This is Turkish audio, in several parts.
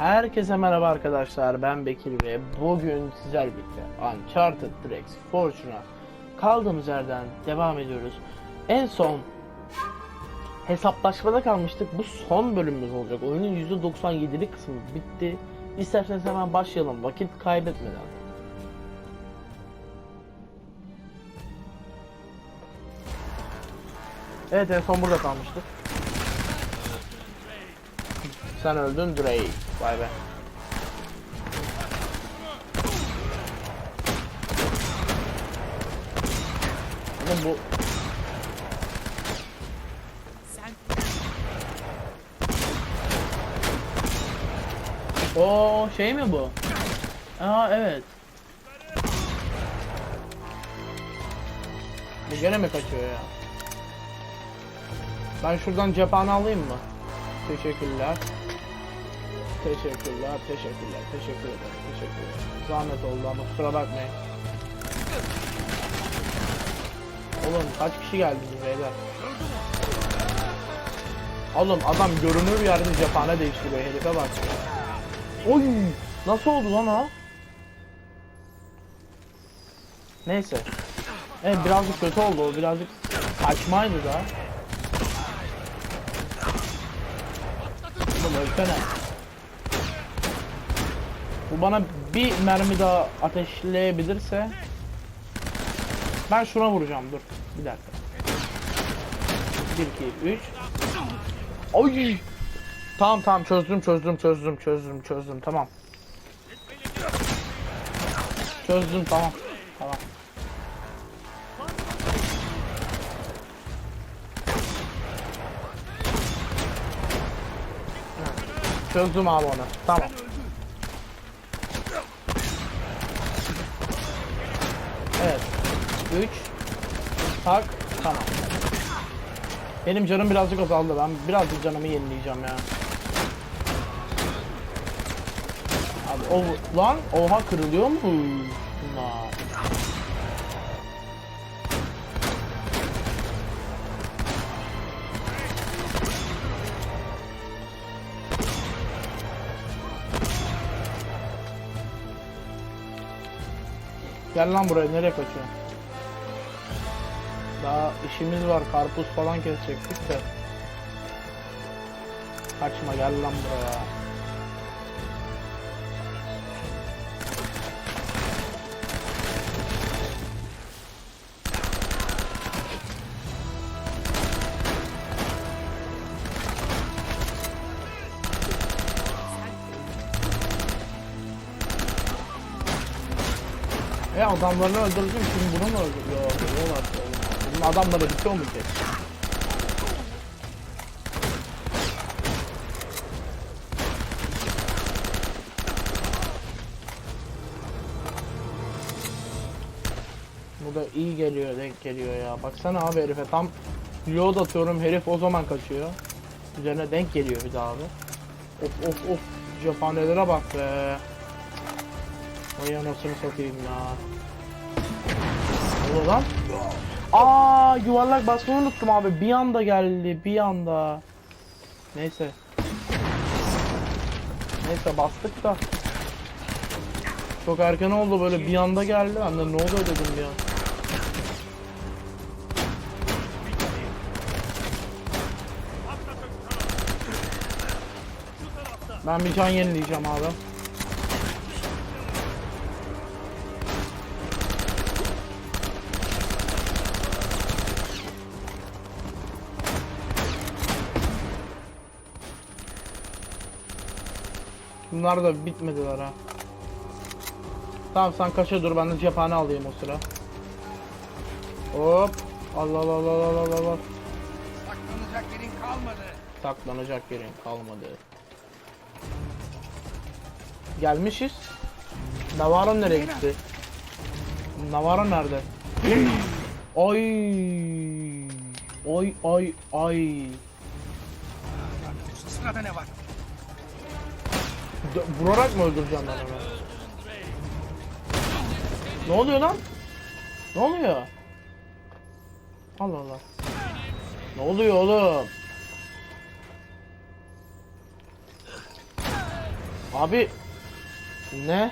Herkese merhaba arkadaşlar ben Bekir ve bugün sizlerle birlikte Uncharted Drake's Fortune'a kaldığımız yerden devam ediyoruz. En son hesaplaşmada kalmıştık. Bu son bölümümüz olacak. Oyunun %97'lik kısmı bitti. İsterseniz hemen başlayalım vakit kaybetmeden. Evet en son burada kalmıştık. Sen öldün Drake. Vay be. Oğlum bu O şey mi bu? Aa evet. Bu gene mi kaçıyor ya? Ben şuradan cephane alayım mı? Teşekkürler. Teşekkürler, teşekkürler, teşekkür ederim, teşekkür ederim. Zahmet oldu ama kusura bakmayın. Oğlum kaç kişi geldi bizim beyler? Oğlum adam görünür yerde cephane değiştiriyor herife bak. Oy! Nasıl oldu lan o? Neyse. Evet birazcık kötü oldu o birazcık saçmaydı da. Oğlum ölsene. Bu bana bir mermi daha ateşleyebilirse ben şuna vuracağım dur. Bir dakika. 1 2 3 Oy! Tamam tamam çözdüm çözdüm çözdüm çözdüm çözdüm tamam. Çözdüm tamam tamam. Çözdüm abi onu tamam Evet. 3 Tak. Tamam. Benim canım birazcık azaldı. Ben birazcık canımı yenileyeceğim ya. Abi o lan oha kırılıyor mu? Bunlar. Gel lan buraya nereye kaçıyorsun? Daha işimiz var karpuz falan kesecektik de. Kaçma gel lan buraya. Adamlarını öldürdüm şimdi bunu mu öldürüyor? Öldürüyorlar. Bunun adamları bitiyor mu ki? Bu da iyi geliyor, denk geliyor ya. Baksana abi herife tam load atıyorum herif o zaman kaçıyor. Üzerine denk geliyor bir daha abi. Of of of cephanelere bak be. Vay anasını satayım ya. Ne lan? Aa yuvarlak basmayı unuttum abi. Bir anda geldi, bir anda. Neyse. Neyse bastık da. Çok erken oldu böyle bir anda geldi. Ben de ne oluyor dedim bir an. Ben bir can yenileyeceğim abi. Bunlar da bitmediler ha. Tamam sen kaça dur ben de cephane alayım o sıra. Hop. Allah Allah Allah Allah Allah Allah. Saklanacak yerin kalmadı. Saklanacak yerin kalmadı. Gelmişiz. Navarro nereye gitti? Navarro nerede? Ay. Ay ay ay. Sırada ne var? D- vurarak mı öldüreceğim ben onu? Ne oluyor lan? Ne oluyor? Allah Allah. Ne oluyor oğlum? Abi ne?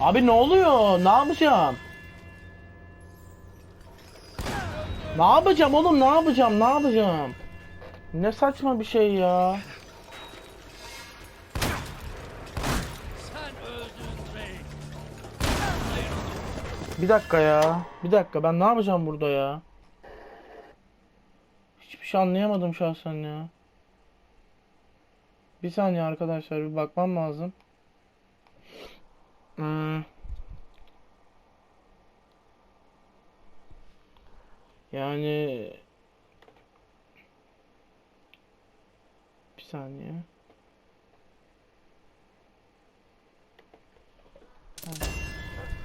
Abi ne oluyor? Ne yapacağım? Ne yapacağım oğlum? Ne yapacağım? Ne yapacağım? Ne saçma bir şey ya. Bir dakika ya. Bir dakika ben ne yapacağım burada ya? Hiçbir şey anlayamadım şahsen ya. Bir saniye arkadaşlar bir bakmam lazım. Hmm. Yani bir saniye.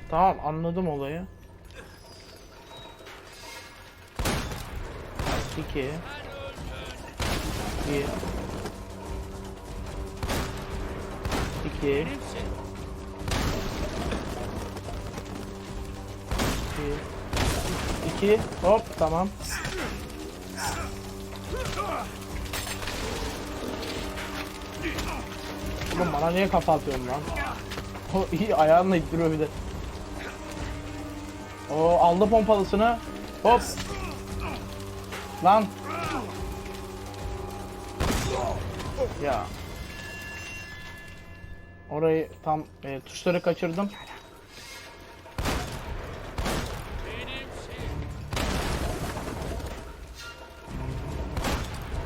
Tamam anladım olayı. 2 1 2 2 hop tamam. Oğlum bana niye kafa atıyorsun lan? O iyi ayağınla ittiriyor bir de. O aldı pompalısını. Hop. Lan. Ya. Orayı tam e, tuşları kaçırdım.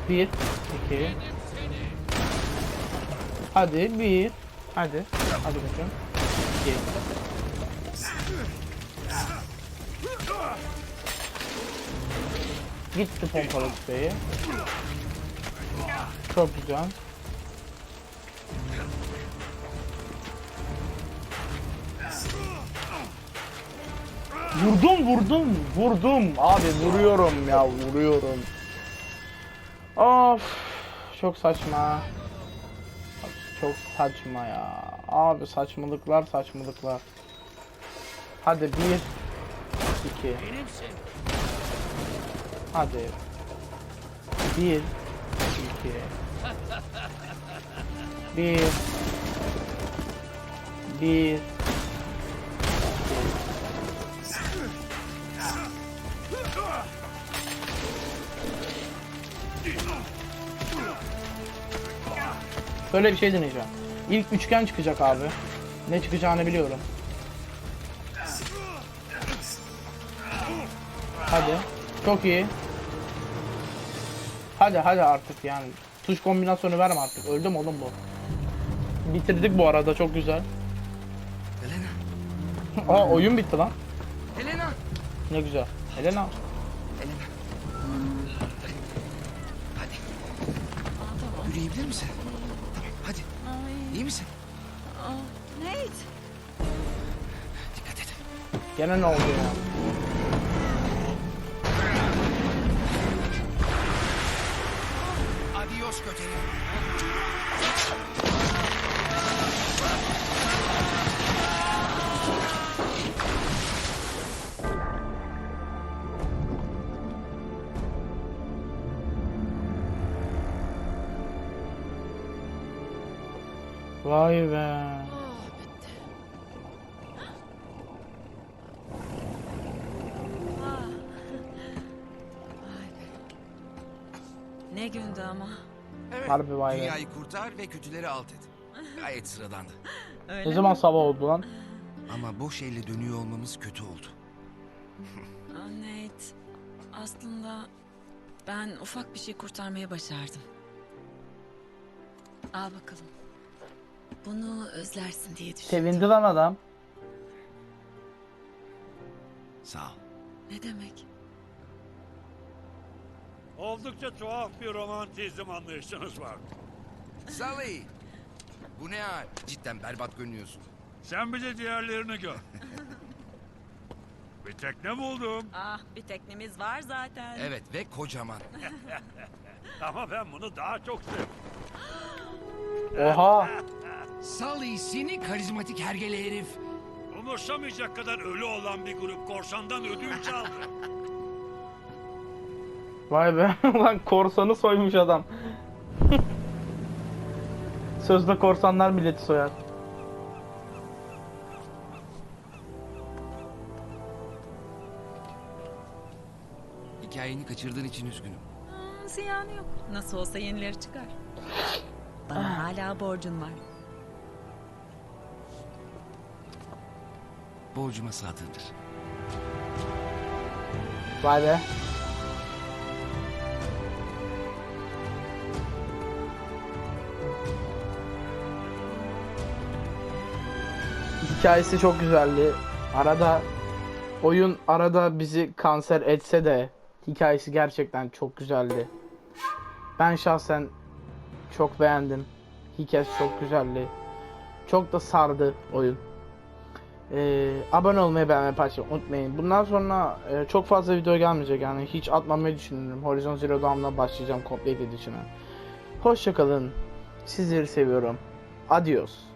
Bir, iki. Hadi bir. Hadi. Hadi bakayım. İki. Gitti pompalı tüfeği. Çok güzel. Vurdum vurdum vurdum abi vuruyorum ya vuruyorum. Of çok saçma. Çok saçma ya. Abi saçmalıklar saçmalıklar. Hadi bir iki. Hadi. Bir iki. Bir bir Şöyle bir şey deneyeceğim. İlk üçgen çıkacak abi. Ne çıkacağını biliyorum. Hadi. Çok iyi. Hadi hadi artık yani. Tuş kombinasyonu verme artık. Öldüm oğlum bu. Bitirdik bu arada çok güzel. Elena. Aa oyun bitti lan. Elena. Ne güzel. Elena. Yürüyebilir misin? Tamam hadi. İyi misin? Nate. Dikkat et. Gene ne oldu ya? Adios kötülük. Vay be. Bitti. Vay be. Ne gündü ama. Evet. Harbi vay be. Dünyayı kurtar ve kötüleri alt et. Gayet sıradandı. Öyle Ne zaman mi? sabah oldu lan? Ama boş elle dönüyor olmamız kötü oldu. Nate. Aslında ben ufak bir şey kurtarmaya başardım. Al bakalım. Bunu özlersin diye düşündüm. Sevindi lan adam. Sağ ol. Ne demek? Oldukça tuhaf bir romantizm anlayışınız var. Sally. Bu ne hal? Cidden berbat görünüyorsun. Sen bir de diğerlerini gör. bir tekne buldum. Ah bir teknemiz var zaten. Evet ve kocaman. Ama ben bunu daha çok sevdim. Oha. Sally seni karizmatik hergele herif. Umursamayacak kadar ölü olan bir grup korsandan ödünç aldı. Vay be. Lan korsanı soymuş adam. Sözde korsanlar milleti soyar. Hikayeni kaçırdığın için üzgünüm. Aa, ziyanı yok. Nasıl olsa yenileri çıkar. Bana hala borcun var. Borcuma sadığımdır. Vay be. Hikayesi çok güzeldi. Arada oyun arada bizi kanser etse de hikayesi gerçekten çok güzeldi. Ben şahsen çok beğendim. Hikayesi çok güzeldi. Çok da sardı oyun. Ee, abone olmayı beğenmeyi paylaşmayı unutmayın. Bundan sonra e, çok fazla video gelmeyecek yani hiç atmamayı düşünüyorum. Horizon Zero Dawn'dan başlayacağım Complete Edition'a. Hoşçakalın. Sizleri seviyorum. Adios.